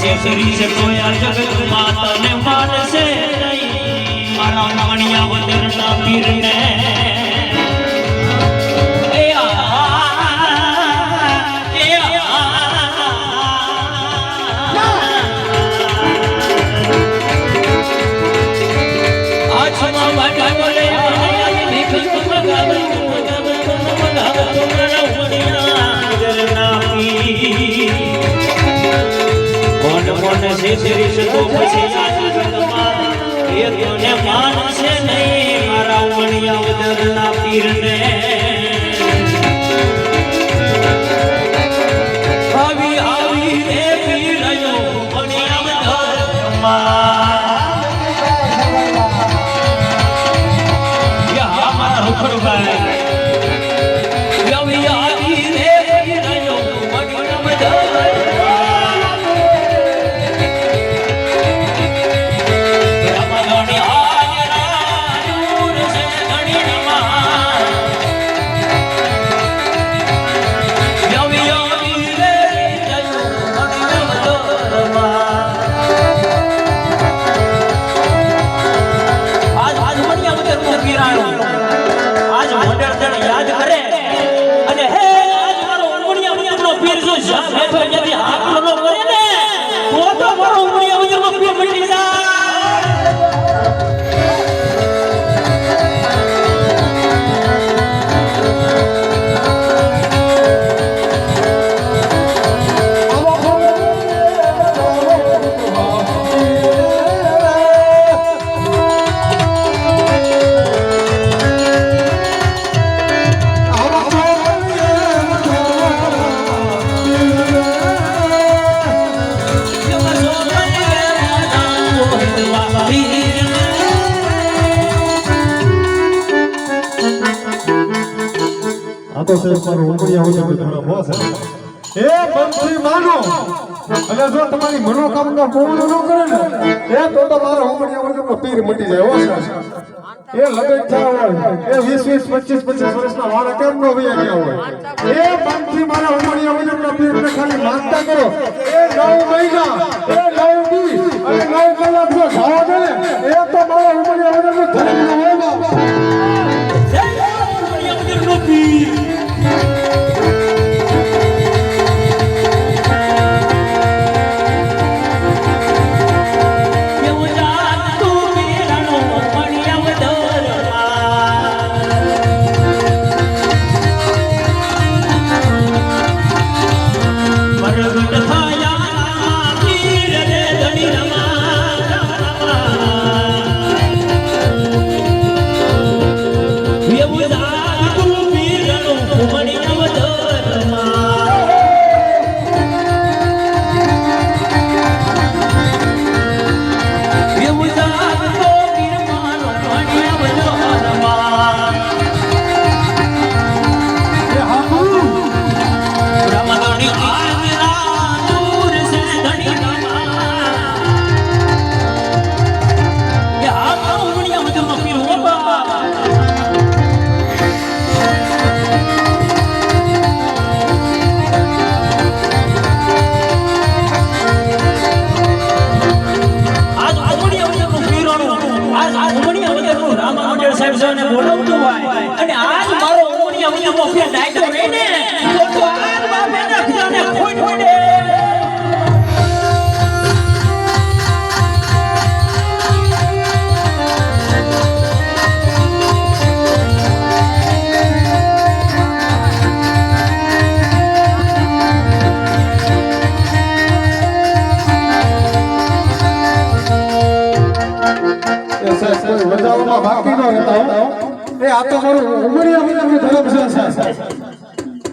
માનસે શ્રી છે કોઈ જગત જગતમાં તને માનસે નહીં. મારા માણિયા વદરના પીરને કોણ છે શ્રી શકો પછી આ જગતમાં. એ તને માનશે નહીં મારા ઉમણિયા ઉદરના જણ યાદ કરે. અને હે આજ મારો ઉમણિયા વગરનો પીર જો જ્યાં બેઠો આ તો સાહેબ મારો ઉમરિયા હોય તો થોડા બોસ એ બંસી માનો. અને જો તમારી મનોકામના પૂર્ણ ન કરે ને, એ તો તો મારો ઉમરિયા હોય તો પીર મટી જાય, હો એ લગન થયા હોય, એ વીસ વીસ, પચીસ પચીસ વર્ષના વાળા કેમ નો વયા ગયા હોય? એ બંસી મારા ઉમરિયા હોય તો પીરને ખાલી માનતા કરો. એ નવ મહિના, એ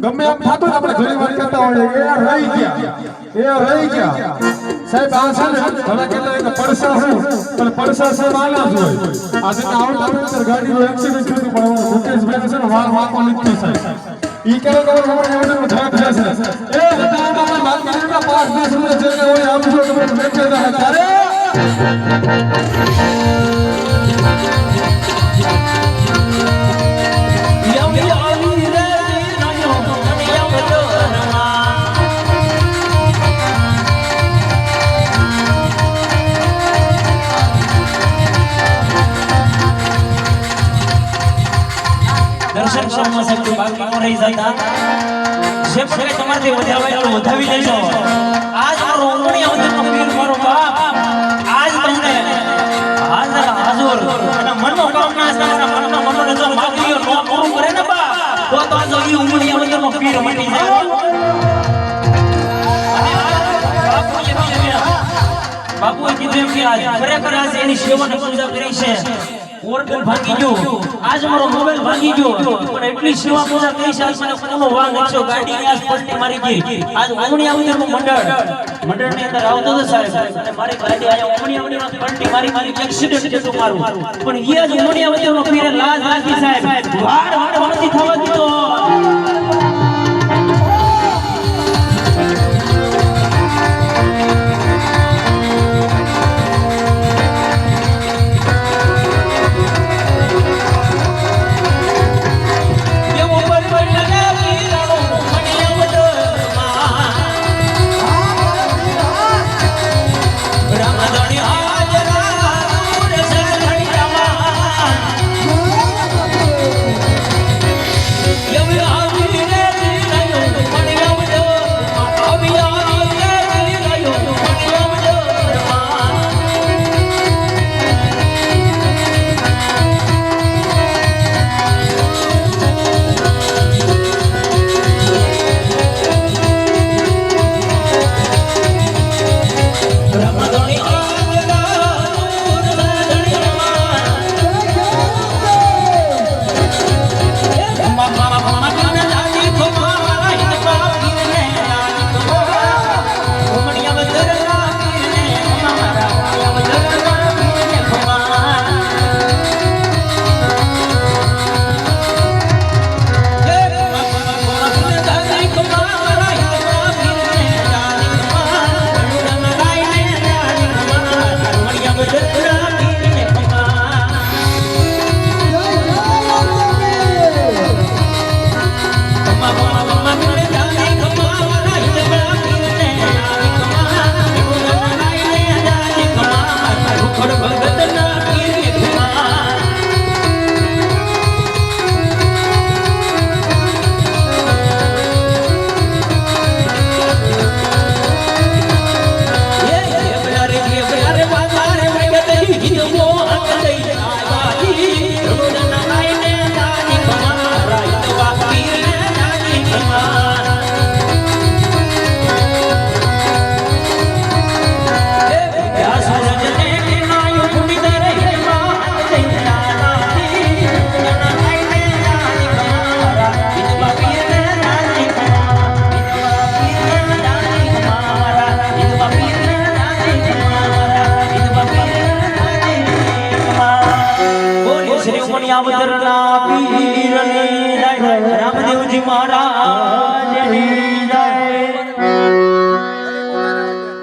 ગમે એમ થતું આપણે ઘણી વાર કહેતા કે રહી ગયા. એ રહી ગયા. સાહેબ આ છે ને ઘણા કહેતા હોય કે પડસા શું પણ પડસા સાહેબ આના જ હોય. આજે તો અંદર ગાડીનું એક્સિડન્ટ થયું પણ મુકેશભાઈ છે ને વાર વાંકો લીધું સાહેબ ઈ કે છે સાહેબ. એ હતા આપણે માર્કેટના પાંચ દસ જઈને હોય આમ જો તમે બાકી ન રહી જતા. જે પણ કંઈ તમારાથી વધાવાય એટલું વધાવી દેજો. આજ મારો ઓગણી મંદિરનો પીર, મારો બાપ. આજ તમને હાજર હાજર અને મનનો મનોકામના તમારા મનનો મનોરંજન માગણીઓ ન પૂરું કરે ને બાપ. તો તો આજ ઈ ઉમણિયા મંદિરનો પીર મટી જાય. બાપુએ કીધું એમ કે આજ ખરેખર આજે એની સેવાની પૂજા કરી છે. ઓર્ગન ભાંગી ગયો. આજ મારો મોબાઈલ ભાંગી ગયો. પણ એટલી સેવા પૂજા કરી છે મને કોનો વાંક નખ્યો ગાડીની આજ પલટી મારી ગઈ. આજ ઉમણી આવતીનું મંડળ. મંડળની અંદર આવતો તો સાહેબ. અને મારી ગાડી આયા ઉમણી આવતીમાં પલટી મારી મારી એક્સિડન્ટ થયું મારું. પણ એ જ ઉમણી આવતીનો પીરે લાજ રાખી સાહેબ. વાડ વાડ વાડતી થવા